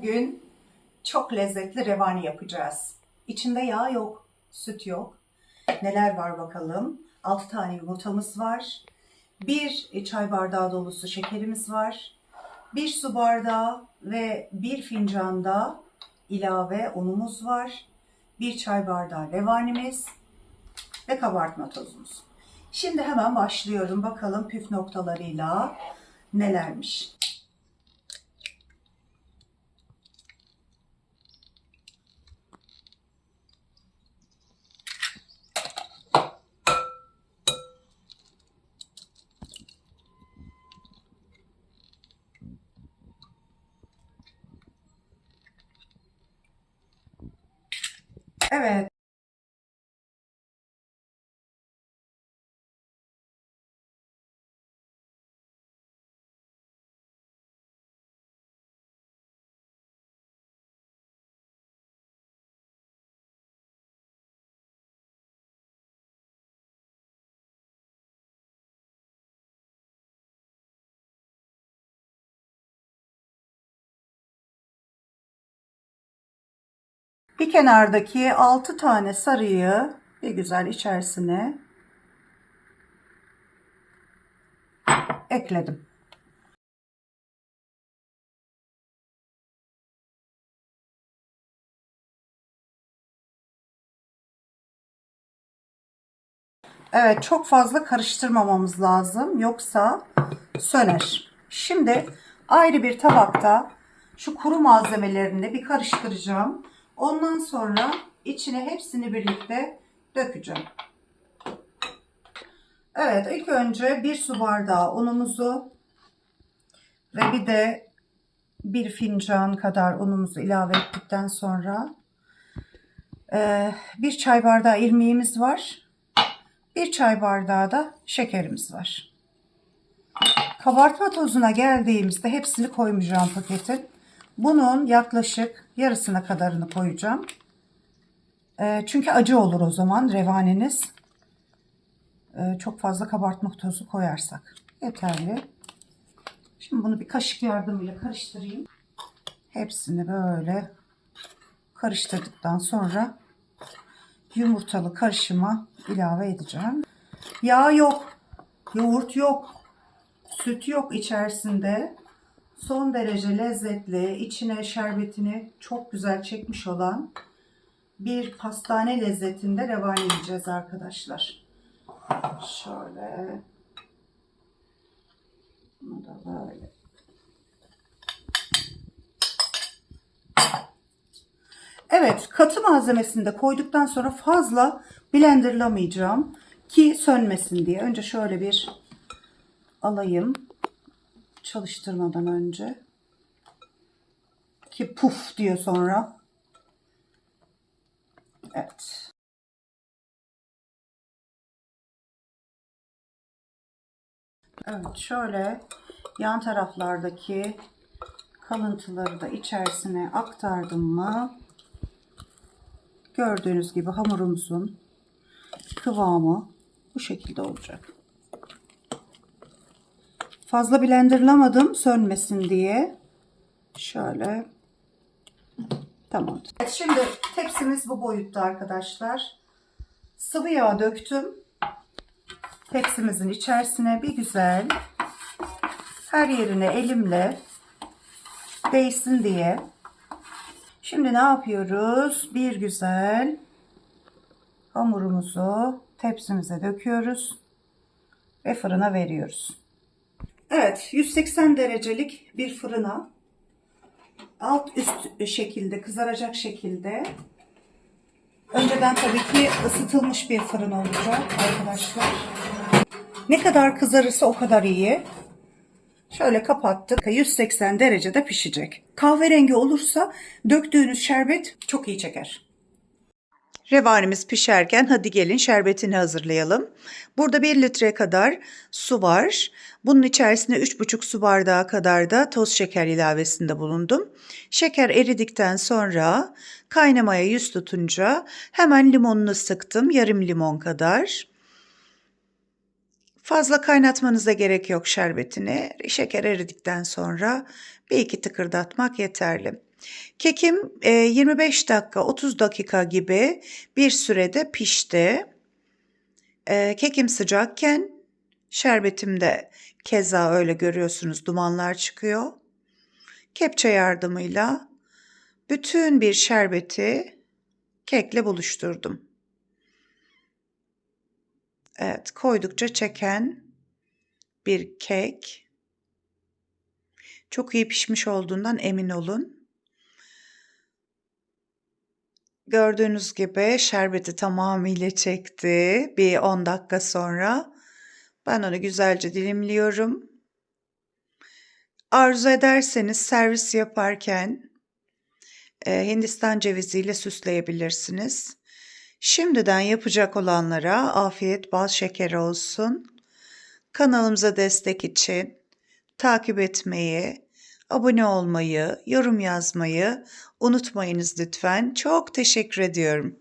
Bugün çok lezzetli revani yapacağız. İçinde yağ yok, süt yok. Neler var bakalım? 6 tane yumurtamız var. 1 çay bardağı dolusu şekerimiz var. 1 su bardağı ve 1 fincanda ilave unumuz var. 1 çay bardağı revanimiz ve kabartma tozumuz. Şimdi hemen başlıyorum. Bakalım püf noktalarıyla nelermiş. Evet. Bir kenardaki 6 tane sarıyı bir güzel içerisine ekledim. Evet çok fazla karıştırmamamız lazım yoksa söner. Şimdi ayrı bir tabakta şu kuru malzemelerini bir karıştıracağım. Ondan sonra içine hepsini birlikte dökeceğim. Evet ilk önce bir su bardağı unumuzu ve bir de bir fincan kadar unumuzu ilave ettikten sonra e, bir çay bardağı irmiğimiz var. Bir çay bardağı da şekerimiz var. Kabartma tozuna geldiğimizde hepsini koymayacağım paketin. Bunun yaklaşık yarısına kadarını koyacağım. E, çünkü acı olur o zaman revaneniz. E, çok fazla kabartma tozu koyarsak. Yeterli. Şimdi bunu bir kaşık yardımıyla karıştırayım. Hepsini böyle karıştırdıktan sonra yumurtalı karışıma ilave edeceğim. Yağ yok. Yoğurt yok. Süt yok içerisinde son derece lezzetli, içine şerbetini çok güzel çekmiş olan bir pastane lezzetinde revani yiyeceğiz arkadaşlar. Şöyle. Bunu da böyle. Evet, katı malzemesini de koyduktan sonra fazla blenderlamayacağım ki sönmesin diye. Önce şöyle bir alayım çalıştırmadan önce. Ki puf diyor sonra. Evet. Evet şöyle yan taraflardaki kalıntıları da içerisine aktardım mı gördüğünüz gibi hamurumuzun kıvamı bu şekilde olacak. Fazla blenderlamadım sönmesin diye. Şöyle. Tamamdır. Evet, şimdi tepsimiz bu boyutta arkadaşlar. Sıvı yağ döktüm. Tepsimizin içerisine bir güzel her yerine elimle değsin diye. Şimdi ne yapıyoruz? Bir güzel hamurumuzu tepsimize döküyoruz ve fırına veriyoruz. Evet 180 derecelik bir fırına alt üst şekilde kızaracak şekilde önceden tabii ki ısıtılmış bir fırın olacak arkadaşlar. Ne kadar kızarırsa o kadar iyi. Şöyle kapattık. 180 derecede pişecek. Kahverengi olursa döktüğünüz şerbet çok iyi çeker. Revanimiz pişerken hadi gelin şerbetini hazırlayalım. Burada 1 litre kadar su var. Bunun içerisine 3,5 su bardağı kadar da toz şeker ilavesinde bulundum. Şeker eridikten sonra kaynamaya yüz tutunca hemen limonunu sıktım. Yarım limon kadar. Fazla kaynatmanıza gerek yok şerbetini. Şeker eridikten sonra bir iki tıkırdatmak yeterli. Kekim e, 25 dakika 30 dakika gibi bir sürede pişti. E, kekim sıcakken şerbetim de keza öyle görüyorsunuz dumanlar çıkıyor. Kepçe yardımıyla bütün bir şerbeti kekle buluşturdum. Evet, koydukça çeken bir kek. Çok iyi pişmiş olduğundan emin olun. Gördüğünüz gibi şerbeti tamamıyla çekti. Bir 10 dakika sonra ben onu güzelce dilimliyorum. Arzu ederseniz servis yaparken e, Hindistan ceviziyle süsleyebilirsiniz. Şimdiden yapacak olanlara afiyet bal şeker olsun. Kanalımıza destek için takip etmeyi, abone olmayı, yorum yazmayı unutmayınız lütfen. Çok teşekkür ediyorum.